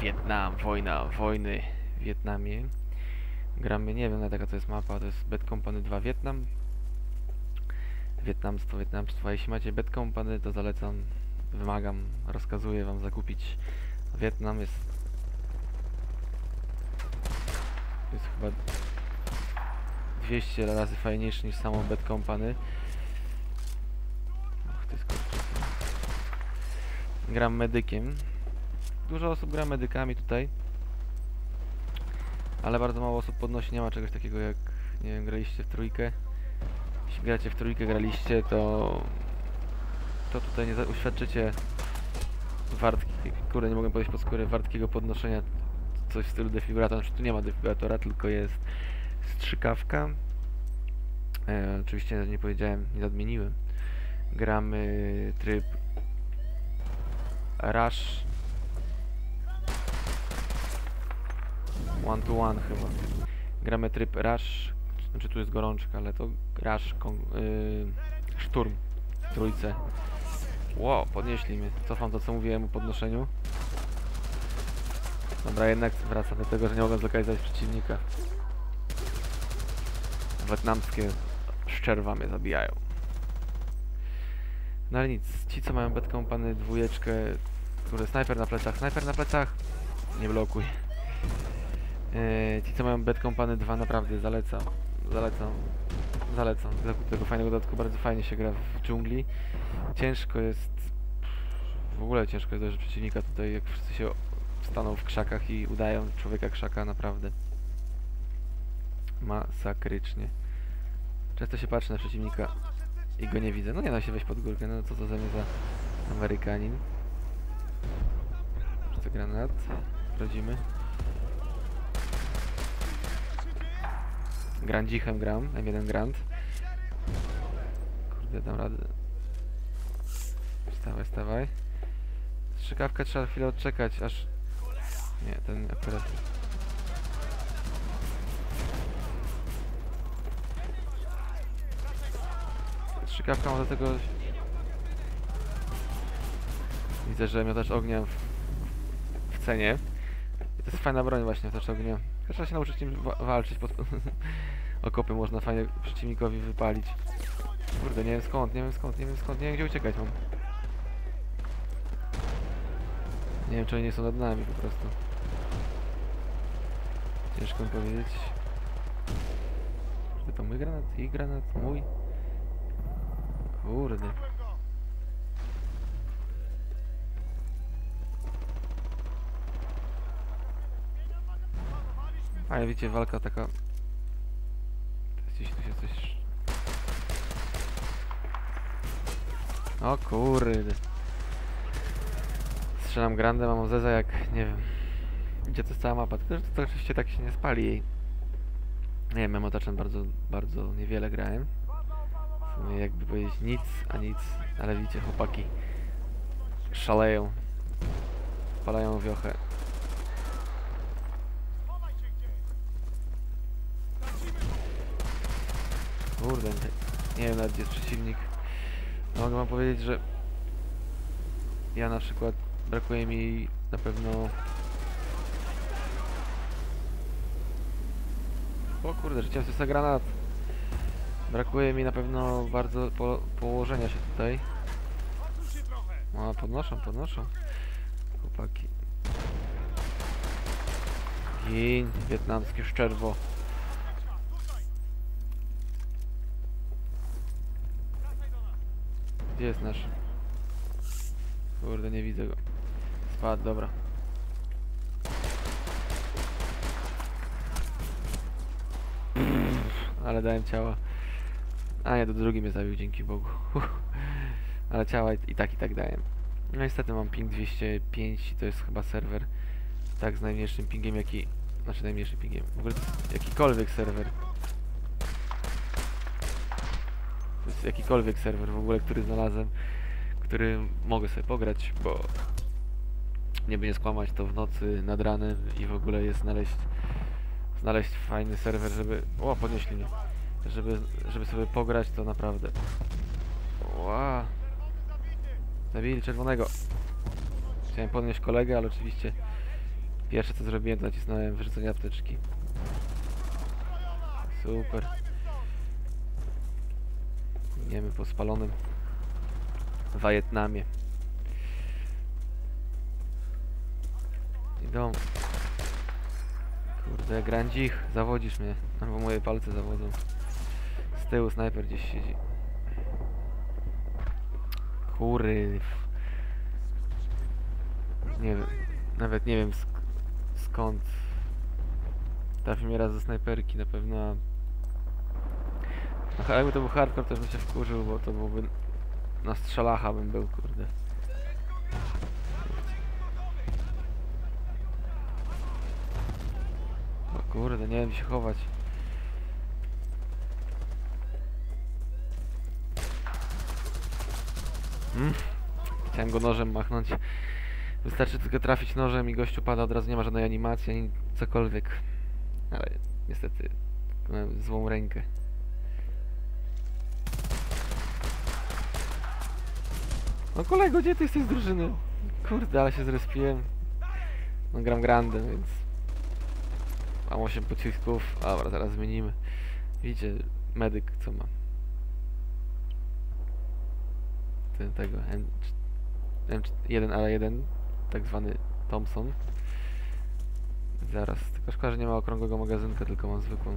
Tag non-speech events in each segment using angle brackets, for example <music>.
Wietnam, wojna, wojny w Wietnamie. Gramy, nie wiem na jaka to jest mapa, to jest Bad Company 2 Wietnam. Wietnamstwo, wietnamstwo. Jeśli macie Bad Company, to zalecam, wymagam, rozkazuję wam zakupić Wietnam. Jest, jest chyba 200 razy fajniejszy niż samo Bad Company. Och, ty skurczysyn. Gram medykiem. Dużo osób gra medykami tutaj. Ale bardzo mało osób podnosi, nie ma czegoś takiego jak, nie wiem, graliście w trójkę. Jeśli gracie w trójkę, graliście, to... To tutaj nie uświadczycie wartki, kurde, nie mogę powiedzieć pod skórę, wartkiego podnoszenia coś w stylu defibrylatora. Znaczy tu nie ma defibrylatora, tylko jest strzykawka. E, oczywiście nie powiedziałem, nie nadmieniłem. Gramy tryb Rush One to one chyba. Gramy tryb Rush, znaczy tu jest gorączka, ale to Rush, yy, Szturm trójce. Wow, podnieśli mnie. Cofam to co mówiłem o podnoszeniu. Dobra, jednak wracam do tego, że nie mogę zlokalizować przeciwnika. Wietnamskie szczerwa mnie zabijają. No ale nic, ci co mają Bad Company dwójeczkę, kurde, snajper na plecach, snajper na plecach, nie blokuj. Eee, ci co mają Bad Company 2 naprawdę zalecam, zalecam, zalecam. Zakup tego fajnego dodatku, bardzo fajnie się gra w dżungli. Ciężko jest, w ogóle ciężko jest dojść do przeciwnika tutaj, jak wszyscy się staną w krzakach i udają człowieka krzaka, naprawdę. Masakrycznie. Często się patrzę na przeciwnika i go nie widzę. No nie da się wejść pod górkę, no co to za mnie za Amerykanin. Rzucę granat. Rodzimy. Grandzichem gram, M1 Grand. Kurde, dam radę. Wstawaj, wstawaj. Strzykawkę trzeba chwilę odczekać, aż... Nie, ten akurat... Strzykawka ma do tego... Widzę, że miotacz ognia cenie. I to jest fajna broń właśnie, miotacz ognia. Trzeba się nauczyć nim wa walczyć. Pod... <laughs> Okopy można fajnie przeciwnikowi wypalić. Kurde, nie wiem skąd, nie wiem skąd, nie wiem skąd, nie wiem gdzie uciekać mam. Nie wiem czy oni nie są nad nami po prostu. Ciężko mi powiedzieć. Czy to mój granat? Ich granat? Mój? Kurde. Ale wiecie, walka taka... Gdzieś tu się coś... O kurde. Strzelam grandem, a mam zeza jak, nie wiem... Gdzie to jest cała mapa, tylko że to oczywiście tak się nie spali jej. Nie wiem, memotaczem bardzo, bardzo niewiele grałem. W sumie jakby powiedzieć nic, a nic, ale widzicie, chłopaki szaleją. Palają wiochę. Kurde, nie, wiem nawet gdzie jest przeciwnik. No, mogę wam powiedzieć, że ja na przykład brakuje mi na pewno O kurde, rzuciłem sobie granat. Brakuje mi na pewno bardzo po, położenia się tutaj. O, podnoszą, podnoszą. Chłopaki. Gin, wietnamskie szczerwo. Gdzie jest nasz? Kurde, nie widzę go. Spadł, dobra. Ale dałem ciała. A nie, to drugi mnie zabił, dzięki Bogu. Ale ciała i, i tak i tak dałem. No niestety mam ping 205 to jest chyba serwer tak z najmniejszym pingiem jaki... Znaczy najmniejszym pingiem. W ogóle jakikolwiek serwer. To jest jakikolwiek serwer w ogóle, który znalazłem, który mogę sobie pograć, bo nie będzie skłamać to w nocy nad ranem i w ogóle jest znaleźć znaleźć fajny serwer, żeby... O, podnieśli mnie. Żeby, żeby sobie pograć, to naprawdę... Ła. Zabili czerwonego. Chciałem podnieść kolegę, ale oczywiście Pierwsze co zrobiłem to nacisnąłem wyrzucenie apteczki. Super. Idziemy po spalonym Wietnamie. Idą. Kurde, grandzik, zawodzisz mnie. Albo moje palce zawodzą. Z tyłu snajper gdzieś siedzi. Kuryw. Nie wiem. Nawet nie wiem sk skąd. Trafi mnie raz ze snajperki na pewno. No, jakby to był hardcore, to bym się wkurzył, bo to byłoby... Na strzelacha bym był, kurde. O kurde, nie wiem się chować. Mm. Chciałem go nożem machnąć. Wystarczy tylko trafić nożem i gościu pada, od razu nie ma żadnej animacji ani cokolwiek. Ale niestety złą rękę. No kolego, gdzie ty jesteś z drużyny? Kurde, ale się zrespiłem. No gram grandem, więc... Mam 8 pocisków. Dobra, zaraz zmienimy. Widzicie, medyk co ma. Ten, tego M, M1A1, tak zwany Thompson. Zaraz, tylko szkoda, że nie ma okrągłego magazynka, tylko mam zwykłą.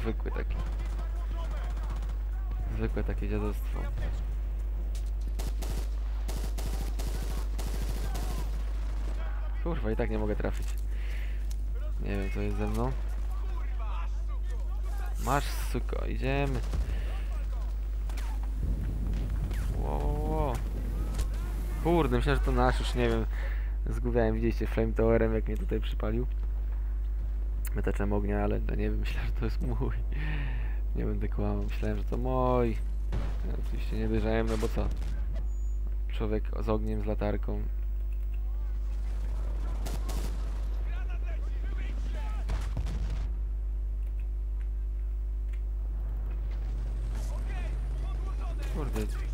Zwykły taki. Zwykłe takie dziadostwo. Kurwa, i tak nie mogę trafić. Nie wiem, co jest ze mną. Masz, suko, idziemy. Wo, wo, wo. Kurde, myślałem, że to nasz, już nie wiem. Zgubiałem, widzieliście flametowerem, jak mnie tutaj przypalił. Metaczem ognia, ale no nie wiem, <laughs> myślałem, że to jest mój. Nie będę kłamał, myślałem, że to mój. Ja oczywiście nie dojrzałem, no bo co? Człowiek z ogniem, z latarką. Kurde.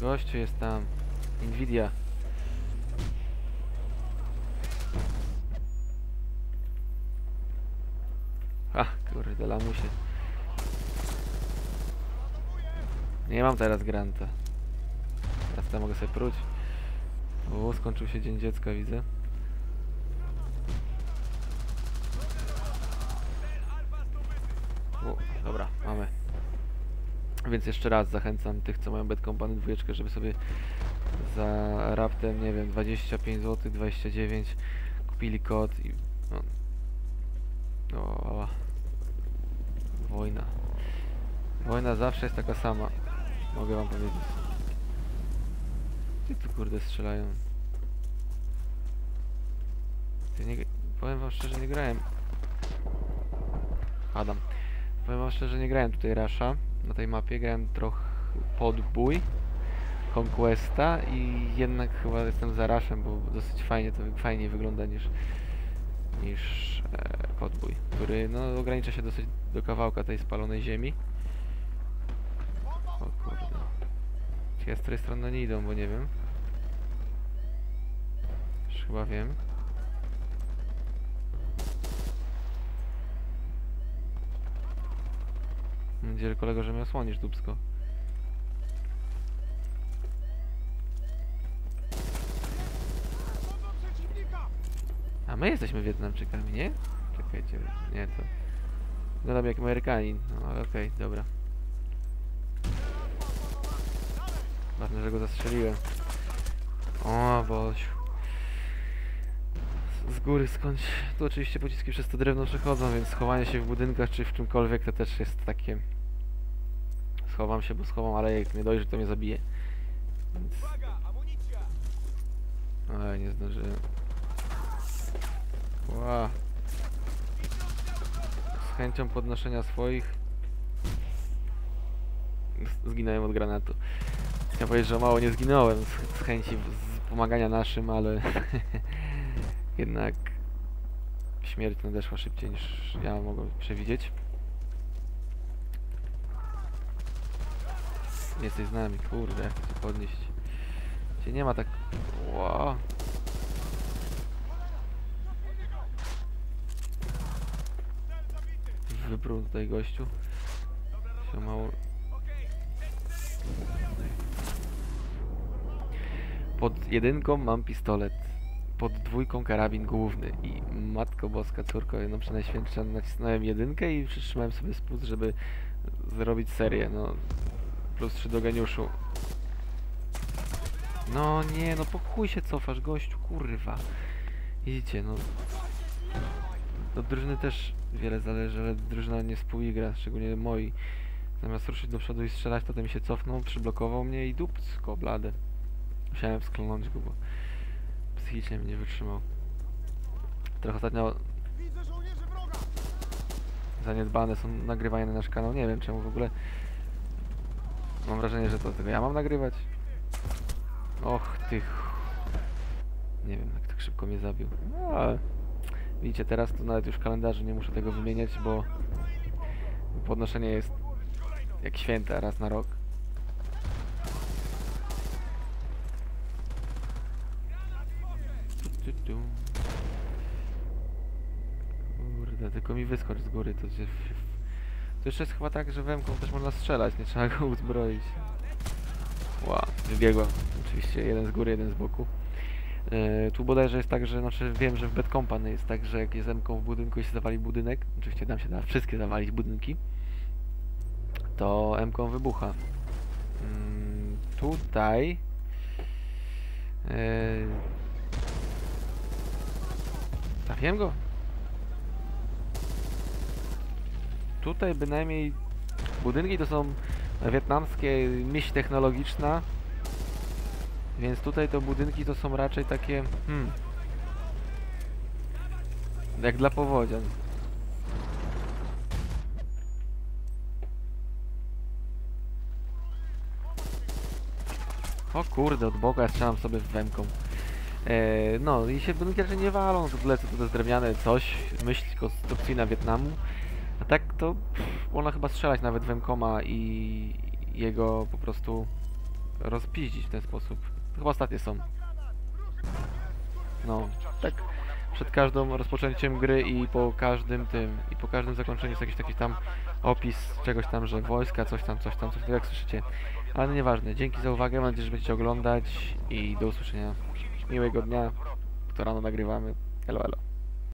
Gościu jest tam. Nvidia. Ach, kurde, lamusie. Nie mam teraz granta. Teraz to mogę sobie próć. O, skończył się dzień dziecka, widzę. O, dobra, mamy. Więc jeszcze raz zachęcam tych, co mają Bad Company żeby sobie za raptem, nie wiem, 25 zł, 29 kupili kod i no, o, wojna. Wojna zawsze jest taka sama. Mogę wam powiedzieć. Ty tu kurde strzelają. Ty nie, powiem wam szczerze, nie grałem. Adam. Powiem wam szczerze, nie grałem tutaj Rasha na tej mapie. Grałem trochę podbój. Conquesta i jednak chyba jestem za Rashem, bo dosyć fajnie to fajniej wygląda niż niż e, podbój, który no ogranicza się dosyć do kawałka tej spalonej ziemi. O kurde. Czy ja z której strony nie idą, bo nie wiem. Już chyba wiem. Nadzieję, kolego, że mnie osłonisz, dubsko. A my jesteśmy Wietnamczykami, nie? Czekajcie, nie to. Wyglądam jak Amerykanin, no ale okej, dobra. Ważne, że go zastrzeliłem. O, boś. Z góry skądś. Tu oczywiście pociski przez to drewno przechodzą, więc schowanie się w budynkach czy w czymkolwiek to też jest takie. Schowam się, bo schowam, ale jak mnie dojrzy, to mnie zabije. Więc... Ale nie zdążyłem. Ła. Z chęcią podnoszenia swoich zginąłem od granatu. Chciałem powiedzieć, że mało nie zginąłem z, z chęci z pomagania naszym, ale <laughs> jednak śmierć nadeszła szybciej niż ja mogłem przewidzieć. Jesteś z nami, kurde, jak podnieść. Cię nie ma tak... Ło. Wyprół tutaj gościu. Się mało... Pod jedynką mam pistolet. Pod dwójką karabin główny. I matko boska, córko, no przenajświętsza, nacisnąłem jedynkę i przytrzymałem sobie spust, żeby zrobić serię, no. Plus 3 do geniuszu. No nie, no po chuj się cofasz, gościu, kurwa. Idźcie, no. Do drużyny też wiele zależy, ale drużyna nie współgra, szczególnie moi. Zamiast ruszyć do przodu i strzelać, to ten mi się cofnął, przyblokował mnie i dupsko blade. Musiałem sklonąć go, bo psychicznie mnie nie wytrzymał. Trochę ostatnio zaniedbane są nagrywania na nasz kanał. Nie wiem czemu w ogóle. Mam wrażenie, że to tylko ja mam nagrywać. Och, tych. Nie wiem, jak tak szybko mnie zabił. No, ale widzicie, teraz to nawet już w kalendarzu nie muszę tego wymieniać, bo podnoszenie jest jak święta raz na rok. Kurde, tylko mi wyskocz z góry, to się... To jeszcze jest chyba tak, że wemką też można strzelać, nie trzeba go uzbroić. Ła, wybiegła. Oczywiście jeden z góry, jeden z boku. E, tu bodajże jest tak, że, znaczy wiem, że w Bad Company jest tak, że jak jest M-ką w budynku i się zawali budynek, oczywiście tam się da wszystkie zawalić budynki, to M-ką wybucha. Mm, tutaj... E, trafiłem go? Tutaj bynajmniej budynki to są wietnamskie myśl technologiczna. Więc tutaj to budynki to są raczej takie hmm, jak dla powodzian. O kurde, od boka ja strzelam sobie w wemką. E, no i się budynki raczej nie walą, to lecą to jest drewniane coś, myśl konstrukcyjna Wietnamu. A tak to pff, można chyba strzelać nawet Wemkoma i jego po prostu rozpiździć w ten sposób. Chyba ostatnie są. No, tak przed każdą rozpoczęciem gry i po każdym tym, i po każdym zakończeniu jest jakiś taki tam opis czegoś tam, że wojska, coś tam, coś tam, coś tam, jak słyszycie. Ale no nieważne, dzięki za uwagę, mam nadzieję, że będziecie oglądać i do usłyszenia. Miłego dnia, to rano nagrywamy. Elo, elo.